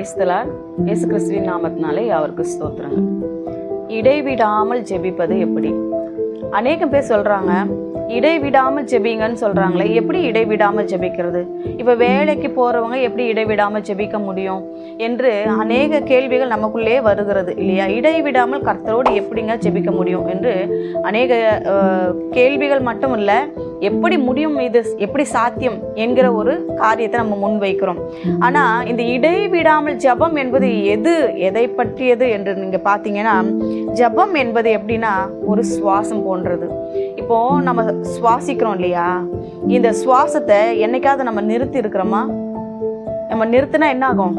பிரைஸ்தலார் இயேசு கிறிஸ்துவின் நாமத்தினாலே அவருக்கு ஸ்தோத்திரங்க இடைவிடாமல் ஜெபிப்பது எப்படி? அநேகம் பேர் சொல்கிறாங்க இடைவிடாமல் ஜெபிங்கன்னு சொல்கிறாங்களே எப்படி இடைவிடாமல் ஜெபிக்கிறது? இப்போ வேலைக்கு போகிறவங்க எப்படி இடைவிடாமல் ஜெபிக்க முடியும்? என்று அநேக கேள்விகள் நமக்குள்ளே வருகிறது இல்லையா? இடைவிடாமல் கர்த்தரோடு எப்படிங்க ஜெபிக்க முடியும் என்று அநேக கேள்விகள் மட்டும் இல்லை எப்படி முடியும் இது எப்படி சாத்தியம் என்கிற ஒரு காரியத்தை நம்ம முன்வைக்கிறோம். ஆனால் இந்த இடைவிடாமல் ஜெபம் என்பது எது எதை பற்றியது என்று நீங்கள் பார்த்தீங்கன்னா ஜெபம் என்பது எப்படின்னா ஒரு சுவாசம் போன்றது. இப்போ நம்ம சுவாசிக்கிறோம் இல்லையா? இந்த சுவாசத்தை என்னைக்காவது நம்ம நிறுத்தி இருக்கிறோமா? நம்ம நிறுத்தினா என்ன ஆகும்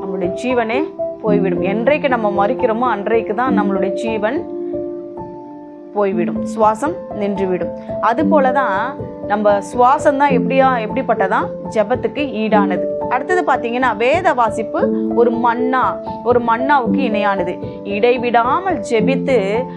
நம்மளுடைய ஜீவனே போய்விடும். என்றைக்கு நம்ம மறிக்கிறோமோ அன்றைக்கு தான் நம்மளுடைய ஜீவன் போய்விடும். சுவாசம் நின்றுவிடும். அது போல தான் நம்ம சுவாசம் தான் எப்படியா எப்படிப்பட்டதான் ஜெபத்துக்கு ஈடானது. அடுத்தது பார்த்தீங்கன்னா வேத வாசிப்பு ஒரு மண்ணா ஒரு மண்ணாவுக்கு இணையானது. இடைவிடாமல் ஜெபித்து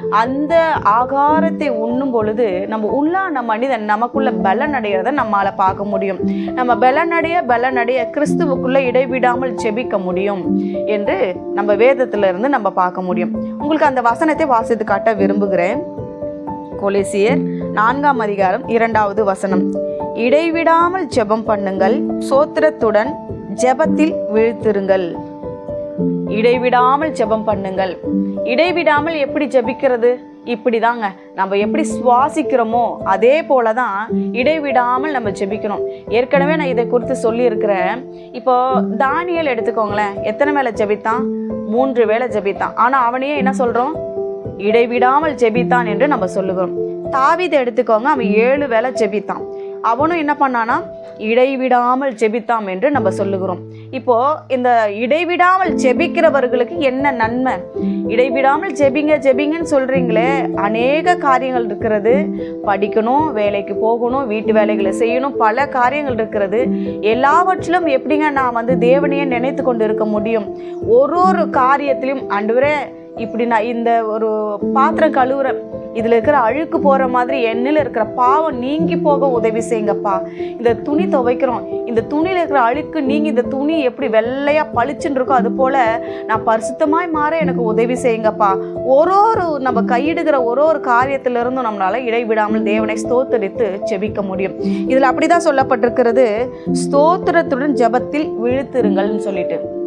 அந்த ஆகாரத்தை உண்ணும் பொழுது நம்ம உள்ளான மனிதன் நமக்குள்ள பலன் அடைகிறத நம்மால பார்க்க முடியும். நம்ம பலனடைய பலனடைய கிறிஸ்துவுக்குள்ள இடைவிடாமல் ஜெபிக்க முடியும் என்று நம்ம வேதத்துல இருந்து நம்ம பார்க்க முடியும். உங்களுக்கு அந்த வசனத்தை வாசித்து காட்ட விரும்புகிறேன். கொலேசியர் நான்காம் அதிகாரம் இரண்டாவது வசனம். இடைவிடாமல் ஜெபம் பண்ணுங்கள் சோத்திரத்துடன் ஜெபத்தில் விழுத்திருங்கள். இடைவிடாமல் ஜெபம் பண்ணுங்கள். இடைவிடாமல் எப்படி ஜெபிக்கிறது? இப்படிதாங்க. நம்ம எப்படி சுவாசிக்கிறோமோ அதே போல தான் இடைவிடாமல் நம்ம ஜெபிக்கணும். ஏற்கனவே நான் இதை குறித்து சொல்லியிருக்கிறேன். இப்போ தானியல் எடுத்துக்கோங்களேன். எத்தனை வேளை ஜெபித்தான்? மூன்று வேளை ஜெபித்தான். ஆனால் அவனையே என்ன சொல்கிறோம் இடைவிடாமல் ஜெபித்தான் என்று நம்ம சொல்லுகிறோம். தாவிதை எடுத்துக்கோங்க அவன் ஏழு வேளை ஜெபித்தான். அவனும் என்ன பண்ணானா இடைவிடாமல் ஜெபித்தான் என்று நம்ம சொல்லுகிறோம். இப்போ இந்த இடைவிடாமல் ஜெபிக்கிறவர்களுக்கு என்ன நன்மை? இடைவிடாமல் ஜெபிங்க ஜெபிங்கன்னு சொல்றீங்களே அநேக காரியங்கள் இருக்கிறது. படிக்கணும் வேலைக்கு போகணும் வீட்டு வேலைகளை செய்யணும் பல காரியங்கள் இருக்கிறது. எல்லாவற்றிலும் எப்படிங்க நான் வந்து தேவனையே நினைத்து கொண்டு இருக்க முடியும்? ஒரு ஒரு காரியத்திலும் அன்று இப்படி நான் இந்த ஒரு பாத்திரம் கழுவுறேன் இதில் இருக்கிற அழுக்கு போகிற மாதிரி எண்ணில் இருக்கிற பாவம் நீங்கி போக உதவி செய்யுங்கப்பா. இந்த துணி துவைக்கிறோம். இந்த துணியில் இருக்கிற அழுக்கு நீங்கள் இந்த துணி எப்படி வெள்ளையாக பளிச்சுன்னு இருக்கோ அது போல் நான் பரிசுத்தமாய் மாற எனக்கு உதவி செய்யுங்கப்பா. ஒரு ஒரு நம்ம கையிடுகிற ஒரு ஒரு காரியத்திலிருந்தும் நம்மளால் இடைவிடாமல் தேவனை ஸ்தோத்தரித்து செபிக்க முடியும். இதில் அப்படி தான் சொல்லப்பட்டிருக்கிறது ஸ்தோத்திரத்துடன் ஜெபத்தில் விழுத்திருங்கள்னு சொல்லிட்டு.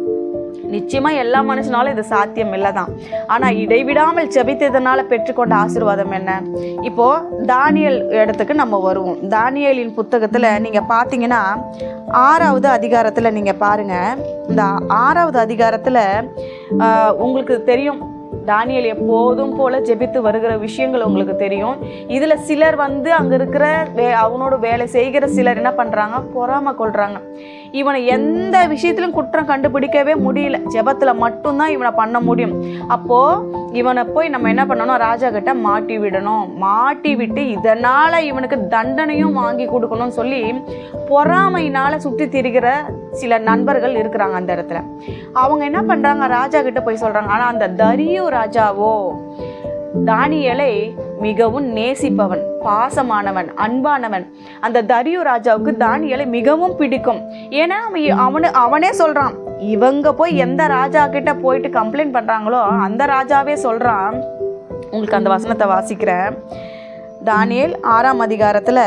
நிச்சயமா எல்லா மனுஷனாலும் இது சாத்தியம் இல்லைதான். ஆனா இடைவிடாமல் ஜெபித்ததனால பெற்றுக்கொண்ட ஆசீர்வாதம் என்ன? இப்போ தானியல் இடத்துக்கு நம்ம வருவோம். தானியலின் புத்தகத்துல நீங்க பாத்தீங்கன்னா ஆறாவது அதிகாரத்துல நீங்க பாருங்க. இந்த ஆறாவது அதிகாரத்துல உங்களுக்கு தெரியும். தானியல் எப்போதும் போல ஜெபித்து வருகிற விஷயங்கள் உங்களுக்கு தெரியும். இதில் சிலர் வந்து அங்கே இருக்கிற வே அவனோட வேலை செய்கிற சிலர் என்ன பண்ணுறாங்க பொறாம கொள்கிறாங்க இவனை எந்த விஷயத்திலும் குற்றம் கண்டுபிடிக்கவே முடியல. ஜெபத்தில் மட்டும்தான் இவனை பண்ண முடியும். அப்போது இவனை போய் நம்ம என்ன பண்ணணும்? ராஜா கிட்ட மாட்டி விடணும். மாட்டி விட்டு இதனால இவனுக்கு தண்டனையும் வாங்கி கொடுக்கணும்னு சொல்லி பொறாமையினால சுற்றி திரிகிற சில நண்பர்கள் இருக்கிறாங்க அந்த இடத்துல. அவங்க என்ன பண்றாங்க? ராஜா கிட்ட போய் சொல்றாங்க ஆனா அந்த தரியு ராஜாவோ தானியலை மிகவும் நேசிப்பவன் பாசமானவன் அன்பானவன். அந்த தரியு ராஜாவுக்கு தானியலை மிகவும் பிடிக்கும். ஏன்னா அவன் அவனு அவனே சொல்றான் இவங்க போய் எந்த ராஜா கிட்ட போயிட்டு கம்ப்ளைண்ட் பண்ணுறாங்களோ அந்த ராஜாவே சொல்கிறான் உங்களுக்கு அந்த வசனத்தை வாசிக்கிறேன். தானியல் ஆறாம் அதிகாரத்தில்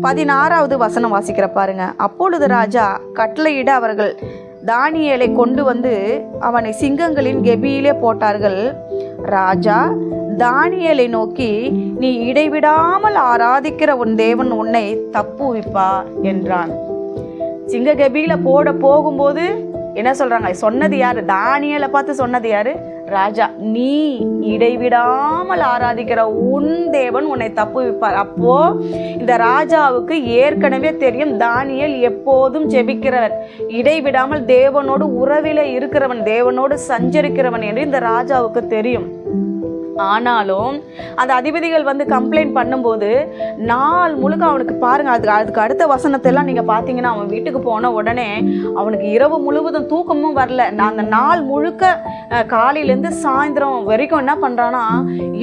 பதினாறாவது வசனம் வாசிக்கிற பாருங்க. அப்பொழுது ராஜா கட்டளையிட அவர்கள் தானியலை கொண்டு வந்து அவனை சிங்கங்களின் கெபியிலே போட்டார்கள். ராஜா தானியலை நோக்கி நீ இடைவிடாமல் ஆராதிக்கிற உன் தேவன் உன்னை தப்புவிப்பா என்றான். சிங்க கபியில போட போகும்போது என்ன சொல்றாங்க? சொன்னது யாரு? தானியலை பார்த்து சொன்னது யாரு? ராஜா. நீ இடைவிடாமல் ஆராதிக்கிற உன் தேவன் உன்னை தப்பு வைப்பார். அப்போ இந்த ராஜாவுக்கு ஏற்கனவே தெரியும் தானியல் எப்போதும் ஜெபிக்கிறவர் இடைவிடாமல் தேவனோடு உறவில இருக்கிறவன் தேவனோடு சஞ்சரிக்கிறவன் என்று இந்த ராஜாவுக்கு தெரியும். ஆனாலும் அந்த அதிபதிகள் வந்து கம்ப்ளைண்ட் பண்ணும்போது நாள் முழுக்க அவனுக்கு பாருங்க அதுக்கு அதுக்கு அடுத்த வசனத்தை எல்லாம் நீங்க பார்த்தீங்கன்னா அவன் வீட்டுக்கு போன உடனே அவனுக்கு இரவு முழுவதும் தூக்கமும் வரல. நான் அந்த நாள் முழுக்க காலையிலேருந்து சாயந்தரம் வரைக்கும் என்ன பண்றான்னா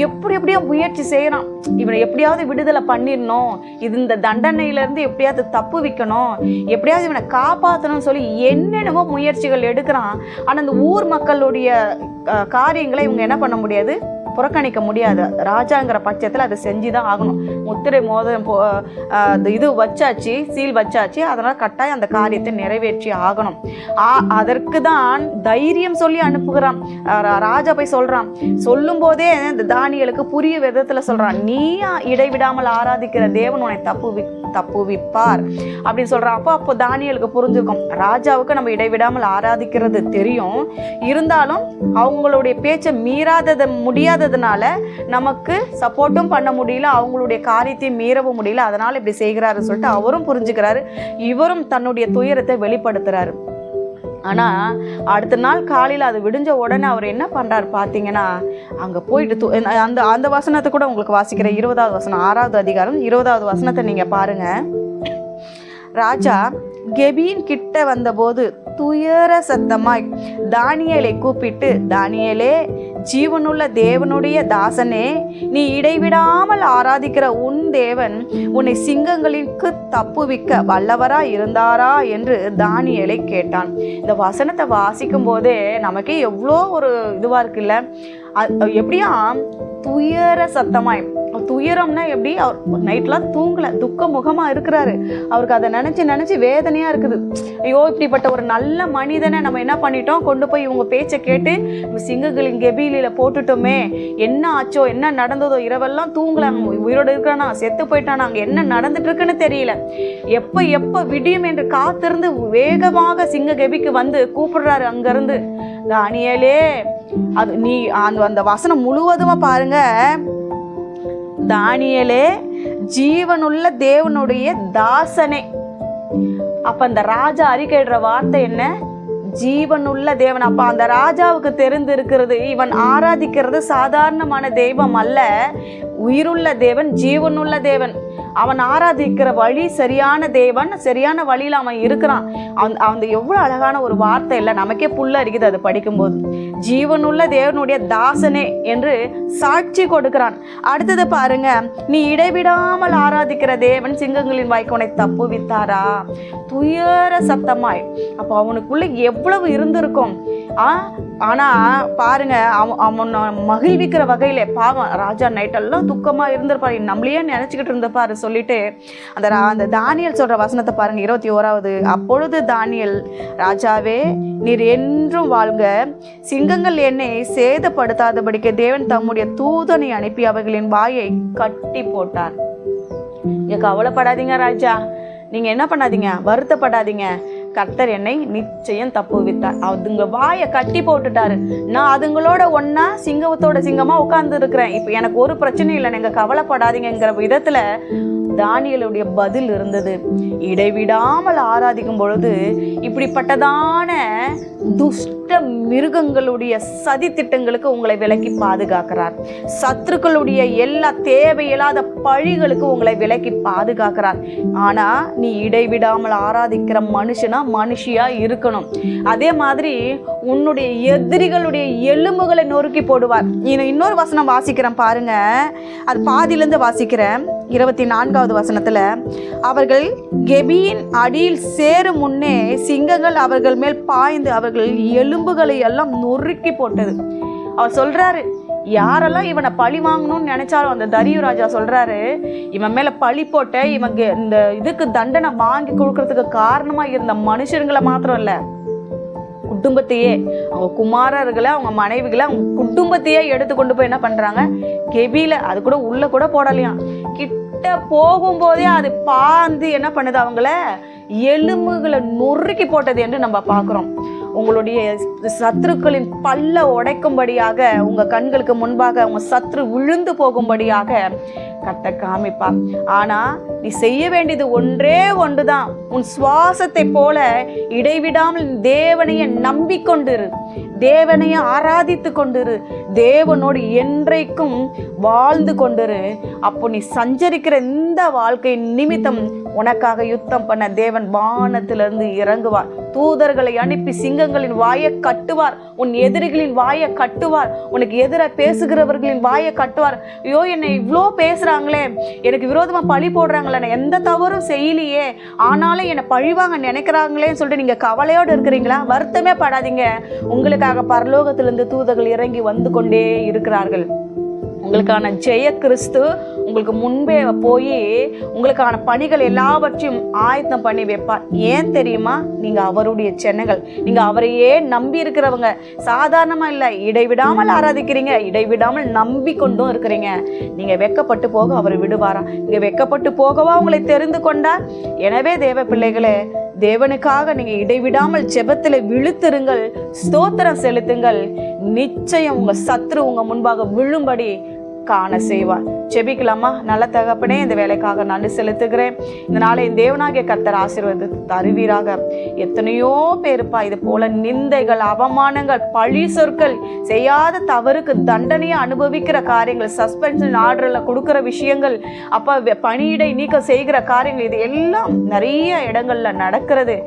எப்படி எப்படியோ முயற்சி செய்யறான். இவனை எப்படியாவது விடுதலை பண்ணிடணும். இது இந்த தண்டனையிலேருந்து எப்படியாவது தப்பு வைக்கணும். எப்படியாவது இவனை காப்பாற்றணும்னு சொல்லி என்னென்னமோ முயற்சிகள் எடுக்கிறான். ஆனால் அந்த ஊர் மக்களுடைய காரியங்களை இவங்க என்ன பண்ண முடியாது? புறக்கணிக்க முடியாது. ராஜாங்கிற பட்சத்தில் அதை செஞ்சு தான் ஆகணும். முத்திரை மோதிரம் போ இது வச்சாச்சு சீல் வச்சாச்சு அதனால் கட்டாயம் அந்த காரியத்தை நிறைவேற்றி ஆகணும். ஆ அதற்கு தான் தைரியம் சொல்லி அனுப்புகிறான். ரா- ராஜா போய் சொல்கிறான் சொல்லும்போதே இந்த தானியலுக்கு புரிய விதத்தில் சொல்கிறான் நீ இடைவிடாமல் ஆராதிக்கிற தேவன் உன்னை தப்பு தப்புவிப்பார் அப்படின்னு சொல்கிறான் அப்போ அப்போ தானியலுக்கு புரிஞ்சுக்கும். ராஜாவுக்கு நம்ம இடைவிடாமல் ஆராதிக்கிறது தெரியும். இருந்தாலும் அவங்களுடைய பேச்சை மீறாதது முடியாததுனால நமக்கு சப்போர்ட்டும் பண்ண முடியல அவங்களுடைய காரியத்தையும் மீறவும் முடியல. அதனால இப்படி செய்கிறாரு சொல்லிட்டு அவரும் புரிஞ்சுக்கிறாரு. இவரும் தன்னுடைய துயரத்தை வெளிப்படுத்துறாரு. ஆனா அடுத்த நாள் காலையில அது விடிஞ்ச உடனே அவர் என்ன பண்றாரு பாத்தீங்கன்னா அங்க போயிட்டு அந்த அந்த வசனத்தை கூட உங்களுக்கு வாசிக்கிறேன். இருபதாவது வசனம் ஆறாவது அதிகாரம் இருபதாவது வசனத்தை நீங்க பாருங்க. ராஜா கெபின் கிட்ட வந்தபோது துயர சத்தமாய் தானியலை கூப்பிட்டு தானியலே ஜீவனுள்ள தேவனுடைய தாசனே நீ இடைவிடாமல் ஆராதிக்கிற உன் தேவன் உன்னை சிங்கங்களுக்கு தப்புவிக்க வல்லவரா இருந்தாரா என்று தானியலை கேட்டான். இந்த வசனத்தை வாசிக்கும் போதே நமக்கே எவ்வளோ ஒரு இதுவாக இருக்குல்ல. எப்படியா? துயர சத்தமாய். துயரம்னா எப்படி? அவர் நைட்லாம் தூங்கலை துக்க முகமாக இருக்கிறாரு. அவருக்கு அதை நினச்சி நினச்சி வேதனையாக இருக்குது. ஐயோ இப்படிப்பட்ட ஒரு நல்ல மனிதனை நம்ம என்ன பண்ணிட்டோம்? கொண்டு போய் இவங்க பேச்சை கேட்டு நம்ம சிங்கங்களின் கெபிலியில் போட்டுட்டோமே. என்ன ஆச்சோ என்ன நடந்ததோ இரவெல்லாம் தூங்கலை. உயிரோடு இருக்கிறானா? செத்து போயிட்டானா? அங்கே என்ன நடந்துட்டுருக்குன்னு தெரியல. எப்போ எப்போ விடியும் என்று காத்திருந்து வேகமாக சிங்க கெபிக்கு வந்து கூப்பிடுறாரு அங்கேருந்து. தானியலே அது நீ அந்த அந்த வசனம் முழுவதுமா பாருங்க. தானியலே ஜீவனுள்ள தேவனுடைய தாசனே. அப்ப அந்த ராஜா அறிக்கைடுற வார்த்தை என்ன? ஜீவனுள்ள தேவன். அப்ப அந்த ராஜாவுக்கு தெரிந்திருக்கிறது இவன் ஆராதிக்கிறது சாதாரணமான தெய்வம் அல்ல. உயிருள்ள தேவன் ஜீவனுள்ள தேவன். அவன் ஆராதிக்கிற வழி சரியான தேவன் சரியான வழியில் அவன் இருக்கிறான். அவன் அவன் எவ்வளோ அழகான ஒரு வார்த்தை இல்லை. நமக்கே புல்ல அரிக்குது அது படிக்கும்போது. ஜீவனுள்ள தேவனுடைய தாசனே என்று சாட்சி கொடுக்கிறான். அடுத்தது பாருங்க. நீ இடைவிடாமல் ஆராதிக்கிற தேவன் சிங்கங்களின் வாய்க்கு தப்புவித்தாரா? துயர சத்தமாய். அப்போ அவனுக்குள்ள எவ்வளவு இருந்திருக்கும். ஆ ஆனால் பாருங்க அவன் அவன் மகிழ்விக்கிற வகையில் பாவம் ராஜா நைட்டெல்லாம் துக்கமாக இருந்திருப்பாரு நம்மளையே நினச்சிக்கிட்டு இருந்தப்பாரு சொல்லிட்டு அந்த அந்த தானியல் சொல்கிற வசனத்தை பாருங்கள் இருபத்தி ஓராவது. அப்பொழுது தானியல் ராஜாவே நீர் என்றும் வாழ்க. சிங்கங்கள் என்னை சேதப்படுத்தாதபடிக்கு தேவன் தம்முடைய தூதனை அனுப்பி அவைகளின் வாயை கட்டி போட்டார். இங்கே கவலைப்படாதீங்க ராஜா. நீங்கள் என்ன பண்ணாதீங்க? வருத்தப்படாதீங்க. கர்த்தர் என்னை நிச்சயம் தப்புவித்தார். அதுங்க வாயை கட்டி போட்டுட்டாரு. நான் அதுங்களோட ஒன்னா சிங்கத்தோட சிங்கமா உட்கார்ந்து இருக்கிறேன் இப்போ எனக்கு ஒரு பிரச்சனையும் இல்லை. நீங்க கவலைப்படாதீங்கங்கிற விதத்துல தானியலுடைய பதில் இருந்தது. இடைவிடாமல் ஆராதிக்கும் பொழுது இப்படிப்பட்டதான துஷ்ட மிருகங்களுடைய சதி திட்டங்களுக்கு உங்களை விலக்கி பாதுகாக்கிறார். சத்துருக்களுடைய எல்லா தேவையில்லாத பழிகளுக்கு உங்களை விலக்கி பாதுகாக்கிறார். ஆனா நீ இடைவிடாமல் ஆராதிக்கிற மனுஷனா மனுஷியா இருக்கணும். அதே மாதிரி உன்னுடைய எதிரிகளுடைய எலும்புகளை நொறுக்கி போடுவார். இன்னும் இன்னொரு வசனம் வாசிக்கிறேன் பாருங்க. அது பாதியிலேருந்து வாசிக்கிறேன். இருபத்தி நான்காவது வசனத்துல அவர்கள் கெபியின் அடியில் சேரும் முன்னே சிங்கங்கள் அவர்கள் மேல் பாய்ந்து அவர்கள் எலும்புகளை எல்லாம் நொறுக்கி போட்டது. அவர் சொல்றாரு யாரெல்லாம் இவனை பழி வாங்கணும்னு நினைச்சாலும் அந்த தரியு ராஜா சொல்றாரு இவன் மேல பழி போட்ட இவங்க இந்த இதுக்கு தண்டனை வாங்கி கொடுக்கறதுக்கு காரணமா இருந்த மனுஷங்களை மாத்திரம் இல்லை. குடும்பத்தையே அவங்க குமாரர்களை அவங்க மனைவிகளை அவங்க குடும்பத்தையே எடுத்து கொண்டு போய் என்ன பண்ணுறாங்க கெபியில் அது கூட உள்ளே கூட போடலையாம் கிட்ட போகும்போதே அது பாந்து என்ன பண்ணுது அவங்கள? எலும்புகளை நொறுக்கி போட்டது என்று நம்ம பார்க்குறோம். உங்களுடைய சத்துருக்களின் பல்ல உடைக்கும்படியாக உங்கள் கண்களுக்கு முன்பாக உங்கள் சத்ரு விழுந்து போகும்படியாக கட்ட காமிப்பா ஆனா நீ செய்ய வேண்டியது ஒன்றே ஒன்றுதான். உன் சுவாசத்தை போல இடைவிடாமல் தேவனைய நம்பிக்கொண்டிரு. தேவனைய ஆராதித்து கொண்டிரு. தேவனோடு என்றைக்கும் வாழ்ந்து கொண்டிரு. அப்போ நீ சஞ்சரிக்கிற இந்த வாழ்க்கை நிமித்தம் உனக்காக யுத்தம் பண்ண தேவன் வானத்திலிருந்து இறங்குவார். தூதர்களை அனுப்பி சிங்கங்களின் வாயை கட்டுவார். உன் எதிரிகளின் வாயை கட்டுவார். உனக்கு எதிராக பேசுகிறவர்களின் வாயை கட்டுவார். ஐயோ என்னை இவ்வளோ பேசுறாங்களே எனக்கு விரோதமா பழி போடுறாங்களே. நான் எந்த தவறும் செய்யலையே. ஆனாலும் என்னை பழிவாங்க நினைக்கிறாங்களேன்னு சொல்லிட்டு நீங்க கவலையோடு இருக்கிறீங்களா? வருத்தமே படாதீங்க. உங்களுக்காக பரலோகத்திலிருந்து தூதர்கள் இறங்கி வந்து கொண்டே இருக்கிறார்கள். உங்களுக்கான ஜெய கிறிஸ்து உங்களுக்கு முன்பே போய் உங்களுக்கான பணிகள் எல்லாவற்றையும் ஆயத்தம் பண்ணி வைப்பார். ஏன் தெரியுமா? நீங்க அவருடைய சென்னங்கள். நீங்க அவரையே நம்பி இருக்கிறவங்க. சாதாரணமா இல்லை. இடைவிடாமல் ஆராதிக்கிறீங்க. இடைவிடாமல் நம்பி கொண்டும் இருக்கிறீங்க. நீங்க வெக்கப்பட்டு போக அவர் விடுவாரா? நீங்க வெக்கப்பட்டு போகவா உங்களை தெரிந்து கொண்டார்? எனவே தேவ பிள்ளைகளே தேவனுக்காக நீங்க இடைவிடாமல் ஜெபத்தில் விழுத்திருங்கள். ஸ்தோத்திரம் செலுத்துங்கள். நிச்சயம் உங்க சத்ரு உங்க முன்பாக விழும்படி காண செய்வார். ஜெபிக்கலாமா? நல்ல தகப்பனே இந்த வேலைக்காக நன்றி செலுத்துகிறேன். இந்த நாளை என் தேவனாகிய கர்த்தர் ஆசீர்வாத தருவீராக. எத்தனையோ பேருப்பா இது போல நிந்தைகள் அவமானங்கள் பழி சொற்கள் செய்யாத தவறுக்கு தண்டனையை அனுபவிக்கிற காரியங்கள் சஸ்பென்ஷன் ஆர்டரில் கொடுக்குற விஷயங்கள் அப்போ பணியிடை நீக்கம் செய்கிற காரியங்கள் இது எல்லாம் நிறைய இடங்கள்ல நடக்கிறது.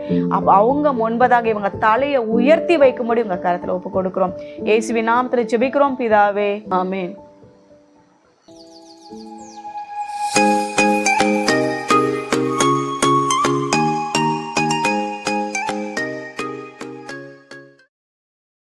அவங்க முன்பதாக இவங்க தலையை உயர்த்தி வைக்கும்படி உங்க கருத்துல ஒப்பு கொடுக்கிறோம் ஏசுவி நாமத்தில் ஜெபிக்கிறோம் பிதாவே. ஆமேன்.